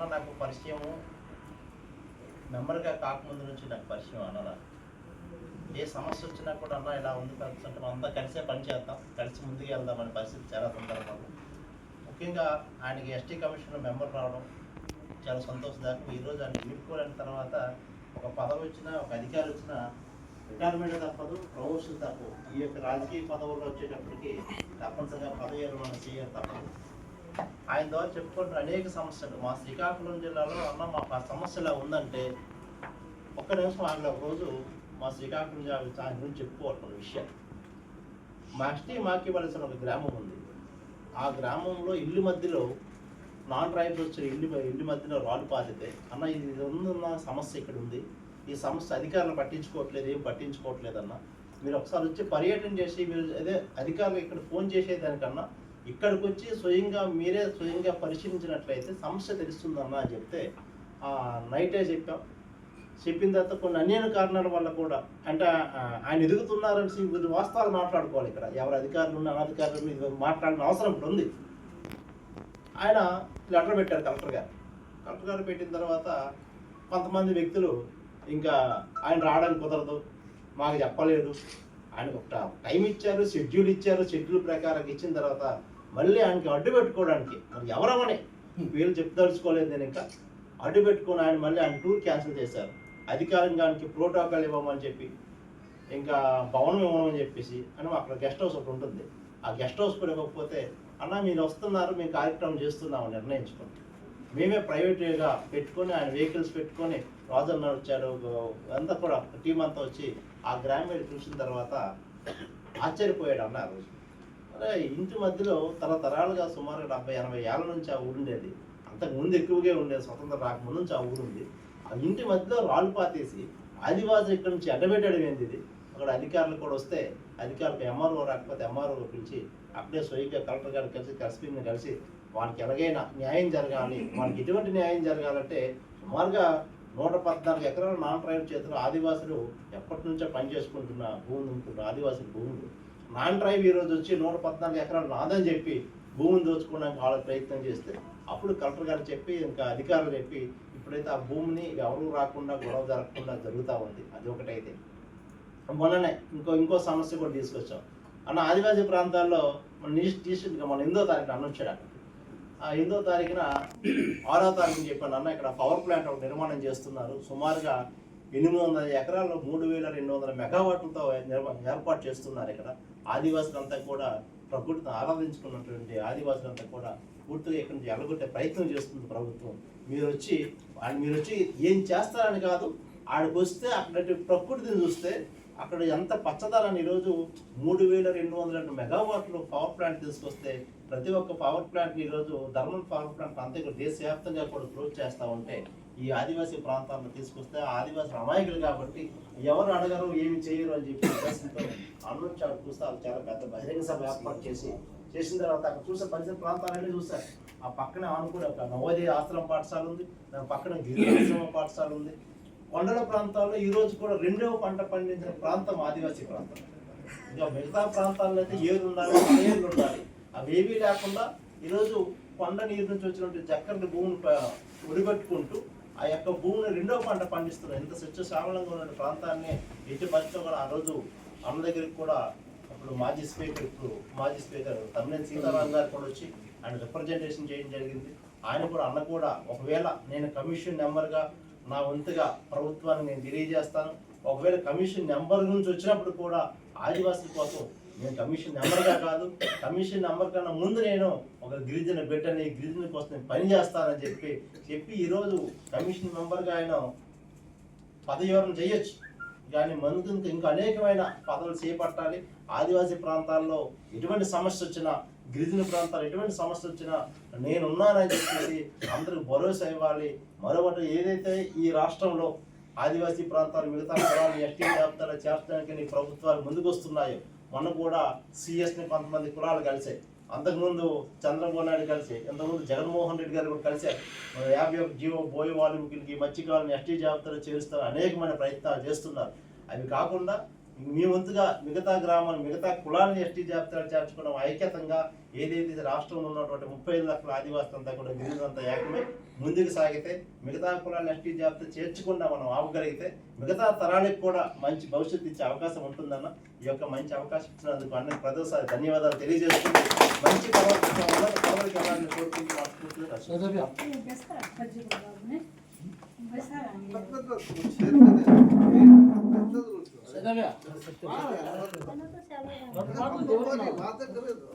అన్న నాకు పరిచయము. మెంబర్గా కాకముందు నుంచి నాకు పరిచయం అన్న ఏ సమస్య వచ్చినా కూడా అన్న ఇలా ఉంది పరిస్థితి అంటే మనం అంతా కలిసే పని చేద్దాం. కలిసి ముందుకు వెళ్దాం అనే పరిస్థితి చాలా సందర్భాలు. ముఖ్యంగా ఆయనకి ఎస్టీ కమిషన్ మెంబర్ రావడం చాలా సంతోషదాయకం. ఈరోజు ఆయన వీడుకోలేని తర్వాత ఒక పదవి వచ్చినా ఒక అధికారి వచ్చినా రిటైర్మెంట్ తప్పదు ప్రమోషన్ తప్పదు. ఈ యొక్క రాజకీయ పదవుల్లో వచ్చేటప్పటికి తప్పనిసరిగా పదవి మనం చేయడం తప్పదు. ఆయన ద్వారా చెప్పుకుంటున్న అనేక సమస్యలు. మా శ్రీకాకుళం జిల్లాలో అన్న మాకు ఆ సమస్య ఎలా ఉందంటే ఒక్క నిమిషం ఆయన ఒక రోజు మా శ్రీకాకుళం జిల్లా ఆయన గురించి చెప్పుకోవాలి విషయం. మా ఎస్టీ మాకివలసిన ఒక గ్రామం ఉంది. ఆ గ్రామంలో ఇల్లు మధ్యలో నాన్ ట్రైబ్స్ వచ్చిన ఇల్లు ఇల్లు మధ్యలో రాళ్ళు పాతితే అన్న ఇది ఉన్న సమస్య ఇక్కడ ఉంది. ఈ సమస్య అధికారులు పట్టించుకోవట్లేదు ఏం పట్టించుకోవట్లేదు అన్న. మీరు ఒకసారి వచ్చి పర్యటన చేసి మీరు అదే అధికారులు ఇక్కడ ఫోన్ చేసేదానికన్నా ఇక్కడికి వచ్చి స్వయంగా మీరే స్వయంగా పరిశీలించినట్లయితే సమస్య తెలుస్తుందన్న అని చెప్తే ఆ, నైటే చెప్పాం. చెప్పిన తర్వాత కొన్ని అన్యాయ కారణాల వల్ల కూడా అంటే ఆయన ఎదుగుతున్నారని కొన్ని వాస్తవాలు మాట్లాడుకోవాలి ఇక్కడ. ఎవరు అధికారులు ఉన్న అనధికారులు ఇది మాట్లాడిన అవసరం ఇప్పుడు ఉంది. ఆయన లెటర్ పెట్టారు కలెక్టర్ గారు. కలెక్టర్ గారు పెట్టిన తర్వాత కొంతమంది వ్యక్తులు ఇంకా ఆయన రావడానికి కుదరదు మాకు చెప్పలేదు. ఆయనకు ఒక టైం ఇచ్చారు షెడ్యూల్ ఇచ్చారు. షెడ్యూల్ ప్రకారం ఇచ్చిన తర్వాత మళ్ళీ ఆయనకి అడ్డు పెట్టుకోవడానికి మరి ఎవరమని వీళ్ళు చెప్పదలుచుకోలేదు నేను ఇంకా. అడ్డు పెట్టుకొని ఆయన మళ్ళీ ఆయన టూర్ క్యాన్సిల్ చేశారు. అధికారంగా ఆయనకి ప్రోటోకాల్ ఇవ్వమని చెప్పి ఇంకా భవనం ఇవ్వమని చెప్పేసి అని అక్కడ గెస్ట్ హౌస్ ఒకటి ఉంటుంది. ఆ గెస్ట్ హౌస్ కూడా ఇవ్వకపోతే అన్న మీరు వస్తున్నారు మేము కార్యక్రమం చేస్తున్నాము నిర్ణయించుకోండి. మేమే ప్రైవేట్గా పెట్టుకొని ఆయన వెహికల్స్ పెట్టుకొని రాజన్న వచ్చారు అంతా కూడా టీం అంతా వచ్చి ఆ గ్రామీణ చూసిన తర్వాత ఆశ్చర్యపోయాడు అన్న ఆ రోజు. అరే ఇంటి మధ్యలో తరతరాలుగా సుమారు డెబ్బై ఎనభై ఏళ్ళ నుంచి ఆ ఊరు ఉండేది. అంతకు ముందు ఎక్కువగా ఉండేది స్వతంత్ర రాకముందు నుంచి ఆ ఊరు ఉంది. ఆ ఇంటి మధ్యలో రాళ్ళు పాతేసి ఆదివాసులు ఇక్కడ నుంచి అడ్డబెట్టడం ఏంది ఇది? అక్కడ అధికారులు కూడా వస్తే అధికారులకు ఎంఆర్ఓ రాకపోతే ఎంఆర్ఓ పిలిచి అక్కడే స్వయంగా కలెక్టర్ గారు కలిసి కసిపిని కలిసి వాళ్ళకి ఎలాగైనా న్యాయం జరగాలి వాళ్ళకి ఎటువంటి న్యాయం జరగాలంటే సుమారుగా నూట పద్నాలుగు ఎకరాల నాన్ ట్రైబ్ చేతులు ఆదివాసులు ఎప్పటి నుంచో పని చేసుకుంటున్న భూములు ఉంటున్న ఆదివాసుల భూములు. నాన్ డ్రైవ్ ఈ రోజు వచ్చి నూట పద్నాలుగు ఎకరాలు నాదని చెప్పి భూమిని దోచుకోవడానికి వాళ్ళ ప్రయత్నం చేస్తే అప్పుడు కలెక్టర్ గారు చెప్పి ఇంకా అధికారులు చెప్పి ఇప్పుడైతే ఆ భూమిని ఎవరు రాకుండా గొడవ జరగకుండా జరుగుతూ ఉంది. అది ఒకటైతే. మొన్ననే ఇంకో ఇంకో సమస్య కూడా తీసుకొచ్చాం. అన్న ఆదివాసీ ప్రాంతాల్లో మన రీసెంట్గా మన ఎనిమిదో తారీఖున అన్న అక్కడ. ఆ ఎనిమిదో తారీఖున ఆరో తారీఖున చెప్పాను అన్న ఇక్కడ పవర్ ప్లాంట్ నిర్మాణం చేస్తున్నారు. సుమారుగా ఎనిమిది వందల ఎకరాల్లో మూడు వేల రెండు వందల మెగావాట్లతో ఏర్పాటు చేస్తున్నారు ఇక్కడ. ఆదివాసులంతా కూడా ప్రకృతిని ఆరాధించుకున్నటువంటి ఆదివాసులంతా కూడా పూర్తిగా ఇక్కడ నుంచి ఎలగొట్టే ప్రయత్నం చేస్తుంది ప్రభుత్వం. మీరు వచ్చి మీరు వచ్చి ఏం చేస్తారని కాదు ఆడికి వస్తే అక్కడ ప్రకృతిని చూస్తే అక్కడ ఎంత పచ్చదనాన్ని ఈరోజు మూడు వేల రెండు వందల మెగావాట్లు పవర్ ప్లాంట్ తీసుకొస్తే ప్రతి ఒక్క పవర్ ప్లాంట్ ఈరోజు ధర్మల్ పవర్ ప్లాంట్ అంతా ఇక్కడ దేశవ్యాప్తంగా కూడా క్లోజ్ చేస్తూ ఉంటే ఈ ఆదివాసీ ప్రాంతాలను తీసుకొస్తే ఆదివాసీ అమాయకులు కాబట్టి ఎవరు అడగరు ఏమి చేయరు అని చెప్పి ఉద్దేశంతో అన్నం చాటు చూస్తే వాళ్ళు చాలా పెద్ద బహిరంగ సభ ఏర్పాటు చేసి చేసిన తర్వాత అక్కడ చూసే పరిసర ప్రాంతాలన్నీ చూస్తారు ఆ పక్కనే ఆనుకుని ఒక నవోదయ ఆశ్రమ పాఠశాల ఉంది దాని పక్కన గిరి పాఠశాల ఉంది. కొండల ప్రాంతాల్లో ఈ రోజు కూడా రెండవ పంట పండించిన ప్రాంతం ఆదివాసీ ప్రాంతం. ఇంకా మిగతా ప్రాంతాల్లో అయితే ఏరు ఉండాలి ఉండాలి అవి లేకుండా ఈరోజు కొండ నీరు నుంచి వచ్చినటువంటి చక్కటి భూమిని ప- ఆ యొక్క భూమిని రెండో పంట పండిస్తున్నారు. స్వచ్ఛ సామలంగా ఉన్న ప్రాంతాన్ని ఎట్టి పరిస్థితుల్లో కూడా ఆ రోజు అన్న దగ్గరికి కూడా అప్పుడు మాజీ స్పీకర్ ఇప్పుడు మాజీ స్పీకర్ తమ్మినేని సీతారాం గారు కూడా వచ్చి ఆయన రిప్రజెంటేషన్ చేయడం జరిగింది. ఆయన కూడా అన్న కూడా ఒకవేళ నేను కమిషన్ నెంబర్గా నా వంతుగా ప్రభుత్వాన్ని నేను తెలియజేస్తాను. ఒకవేళ కమిషన్ నెంబర్ నుంచి వచ్చినప్పుడు కూడా ఆదివాసుల కోసం నేను కమిషన్ నెంబర్గా కాదు కమిషన్ నెంబర్ కన్నా ముందు నేను ఒక గిరిజన బిడ్డని గిరిజన కోసం నేను పని చేస్తానని చెప్పి చెప్పి ఈరోజు కమిషన్ మెంబర్గా ఆయన పదవివరణ చేయొచ్చు. కానీ మనకు ఇంకా ఇంకా అనేకమైన పదవులు చేపట్టాలి. ఆదివాసీ ప్రాంతాల్లో ఎటువంటి సమస్య వచ్చినా గిరిజన ప్రాంతాలు ఎటువంటి సమస్య వచ్చినా నేనున్నానని చెప్పేసి అందరికి భరోసా ఇవ్వాలి. మరొకటి ఏదైతే ఈ రాష్ట్రంలో ఆదివాసీ ప్రాంతాలు మిగతా కులాలు ఎస్టీ జాబితాలో చేర్చడానికి నీ ప్రభుత్వాలు ముందుకు వస్తున్నాయి మొన్న కూడా సిఎస్ని కొంతమంది కులాలు కలిసాయి అంతకుముందు చంద్రబాబు నాయుడు కలిసి ఇంతకుముందు జగన్మోహన్ రెడ్డి గారు కూడా కలిసారు యాభై ఒక జీవో బోయి వాల్మీకి మత్స్యకాలను ఎస్టీ జాబితాలో చేరుస్తారు అనేకమైన ప్రయత్నాలు చేస్తున్నారు. అవి కాకుండా మీ వంతుగా మిగతా గ్రామాలు మిగతా కులాలను ఎస్టీ జాబితాలు చేర్చుకోవడం ఐక్యతంగా ఏదైతే రాష్ట్రంలో ఉన్నటువంటి ముప్పై ఐదు లక్షల ఆదివాసులంతా కూడా గిరిజనులంతా ఏకమై ముందుకు సాగితే మిగతా కులాలను ఎస్టీ జాబితా చేర్చకుండా మనం ఆపగలిగితే మిగతా తరాలకు కూడా మంచి భవిష్యత్తు ఇచ్చే అవకాశం ఉంటుందన్న ఈ యొక్క మంచి అవకాశం ఇచ్చినందుకు అన్ని ప్రదోసారి ధన్యవాదాలు తెలియజేస్తూ మంచి ప్రవర్తన వల్ల పదవులకు వెళ్ళాలని కోరుకుంటూ మనస్ఫూర్తిగా రక్షిస్తాను. సదవ్య. మాత